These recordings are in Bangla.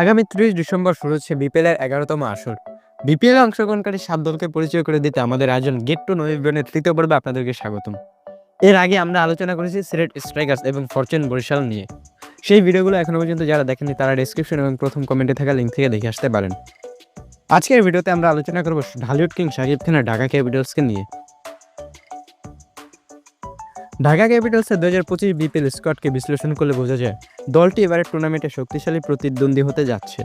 আগামী ত্রিশ ডিসেম্বর শুরু হচ্ছে বিপিএল এর এগারোতম আসর। বিপিএল অংশগ্রহণকারী সাত দলকে পরিচয় করে দিতে আমাদের আয়োজন গেট টু নবীনের তৃতীয় পর্বে আপনাদেরকে স্বাগতম। এর আগে আমরা আলোচনা করেছি সিলেট স্ট্রাইকার্স এবং ফরচুন বরিশাল নিয়ে। সেই ভিডিওগুলো এখনও পর্যন্ত যারা দেখেননি, তারা ডেসক্রিপশন এবং প্রথম কমেন্টে থাকা লিঙ্ক থেকে দেখে আসতে পারেন। আজকের ভিডিওতে আমরা আলোচনা করব ঢালিউড কিং শাকিব খানের ঢাকা ক্যাপিটালসকে নিয়ে। ঢাকা ক্যাপিটালসের দু হাজার পঁচিশ বিপিএল স্কোয়াডকে বিশ্লেষণ করলে বোঝা যায় দলটি এবারের টুর্নামেন্টে শক্তিশালী প্রতিদ্বন্দ্বী হতে যাচ্ছে।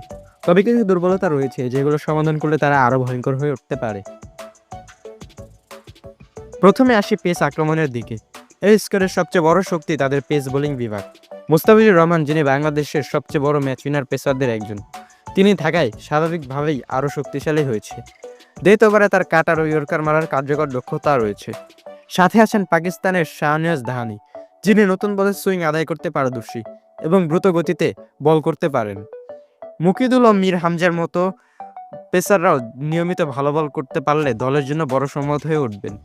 তবে কিছু দুর্বলতা রয়েছে, যেগুলো সমাধান করলে তারা আরও ভয়ঙ্কর হয়ে উঠতে পারে। প্রথমে আসি পেস আক্রমণের দিকে। এই স্কোয়াডের সবচেয়ে বড় শক্তি তাদের পেস বোলিং বিভাগ। মুস্তাফিজুর রহমান, যিনি বাংলাদেশের সবচেয়ে বড় ম্যাচ উইনার, পেসারদের একজন। তিনি থাকায় স্বাভাবিকভাবেই আরও শক্তিশালী হয়েছে। ডেথ তার কাটার ও ইয়র্কার মারার কার্যকর দক্ষতা রয়েছে। সাথে আছেন পাকিস্তানের শাহনিয়াজ দাহানি, যিনি নতুন বলে সুইং আদায় করতে পারদর্শী এবং দ্রুত গতিতে বল করতে পারেন। মুকিদুল ও মীর হামজার মতো পেসাররাও নিয়মিত ভালো বল করতে পারলে দলের জন্য বড় সম্মত হয়ে উঠবেন।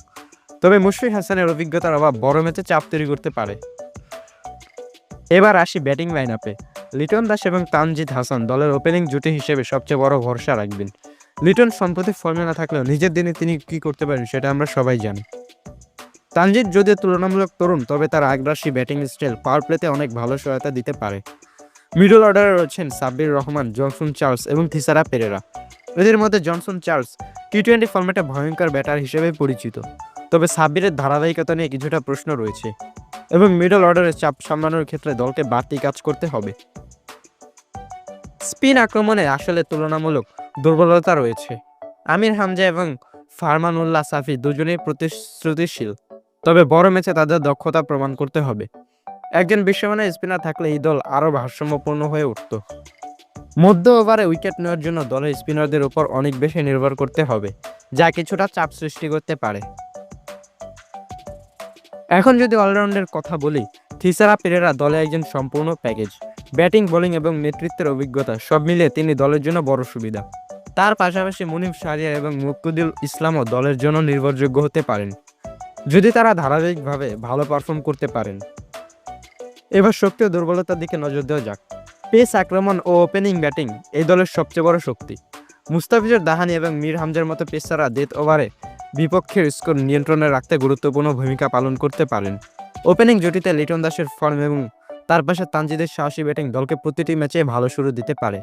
তবে মুশফিক হাসানের অভিজ্ঞতার অভাব বড় ম্যাচে চাপ তৈরি করতে পারে। এবার আসি ব্যাটিং লাইন আপে লিটন দাস এবং তানজিদ হাসান দলের ওপেনিং জুটি হিসেবে সবচেয়ে বড় ভরসা রাখবেন। লিটন সম্প্রতি ফর্মে না থাকলেও নিজের দিনে তিনি কি করতে পারেন সেটা আমরা সবাই জানি। তানজিদ যদিও তুলনামূলক তরুণ, তবে তার আগ্রাসী ব্যাটিং স্টাইল পাওয়ার প্লেতে অনেক ভালো সহায়তা দিতে পারে। মিডল অর্ডারে রয়েছেন সাব্বির রহমান, জনসন চার্লস এবং থিসারা পেরেরা। এদের মধ্যে জনসন চার্লস টি টোয়েন্টি ফর্মেটে ভয়ঙ্কর ব্যাটার হিসেবে পরিচিত। তবে সাব্বিরের ধারাবাহিকতা নিয়ে কিছুটা প্রশ্ন রয়েছে এবং মিডল অর্ডারের চাপ সামলানোর ক্ষেত্রে দলকে বাড়তি কাজ করতে হবে। স্পিন আক্রমণে আসলে তুলনামূলক দুর্বলতা রয়েছে। আমির হামজা এবং ফারমানুল্লাহ সাফি দুজনেই প্রতিশ্রুতিশীল। তবে বড় ম্যাচে তাদের দক্ষতা প্রমাণ করতে হবে। একজন বিশ্বমানের স্পিনার থাকলে এই দল আরও ভারসাম্যপূর্ণ হয়ে উঠত। মধ্য ওভারে উইকেট নেওয়ার জন্য দলের স্পিনারদের উপর অনেক বেশি নির্ভর করতে হবে, যা কিছুটা চাপ সৃষ্টি করতে পারে। এখন যদি অলরাউন্ডের কথা বলি, থিসারা পেরেরা দলে একজন সম্পূর্ণ প্যাকেজ, ব্যাটিং, বোলিং এবং নেতৃত্বের অভিজ্ঞতা, সব মিলিয়ে তিনি দলের জন্য বড় সুবিধা। তার পাশাপাশি মুনিফ শাহরিয়ার এবং মুকুদুল ইসলামও দলের জন্য নির্ভরযোগ্য হতে পারেন। যদি তারা ধারাবাহিকভাবে ভালো পারফর্ম করতে পারেন। এবার শক্তি ও দুর্বলতার দিকে নজর দেওয়া যাক। পেস আক্রমণ ও ওপেনিং ব্যাটিং এই দলের সবচেয়ে বড় শক্তি। মুস্তাফিজুর দাহানি এবং মীর হামজার মতো পেসাররা ডেথ ওভারে বিপক্ষের স্কোর নিয়ন্ত্রণে রাখতে গুরুত্বপূর্ণ ভূমিকা পালন করতে পারেন। ওপেনিং জুটিতে লিটন দাসের ফর্ম এবং তার পাশে তানজিদের সাহসী ব্যাটিং দলকে প্রতিটি ম্যাচে ভালো শুরু দিতে পারে।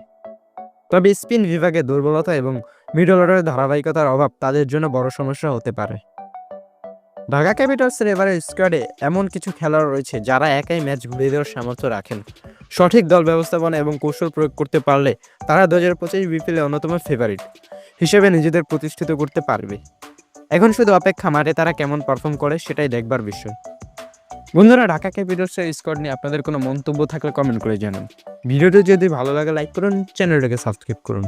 তবে স্পিন বিভাগে দুর্বলতা এবং মিডল অর্ডারের ধারাবাহিকতার অভাব তাদের জন্য বড় সমস্যা হতে পারে। ঢাকা ক্যাপিটালসের এবারে স্কোয়াডে এমন কিছু খেলোয়াড় রয়েছে যারা একাই ম্যাচ ঘুরিয়ে দেওয়ার সামর্থ্য রাখেন। সঠিক দল ব্যবস্থাপনা এবং কৌশল প্রয়োগ করতে পারলে তারা দু হাজার পঁচিশ বিপিএলে অন্যতম ফেভারিট হিসেবে নিজেদের প্রতিষ্ঠিত করতে পারবে। এখন শুধু অপেক্ষা মাঠে তারা কেমন পারফর্ম করে সেটাই দেখবার বিষয়। বন্ধুরা, ঢাকা ক্যাপিটালসের স্কোয়াড নিয়ে আপনাদের কোনো মন্তব্য থাকলে কমেন্ট করে জানান। ভিডিওটি যদি ভালো লাগে লাইক করুন চ্যানেলটাকে সাবস্ক্রাইব করুন।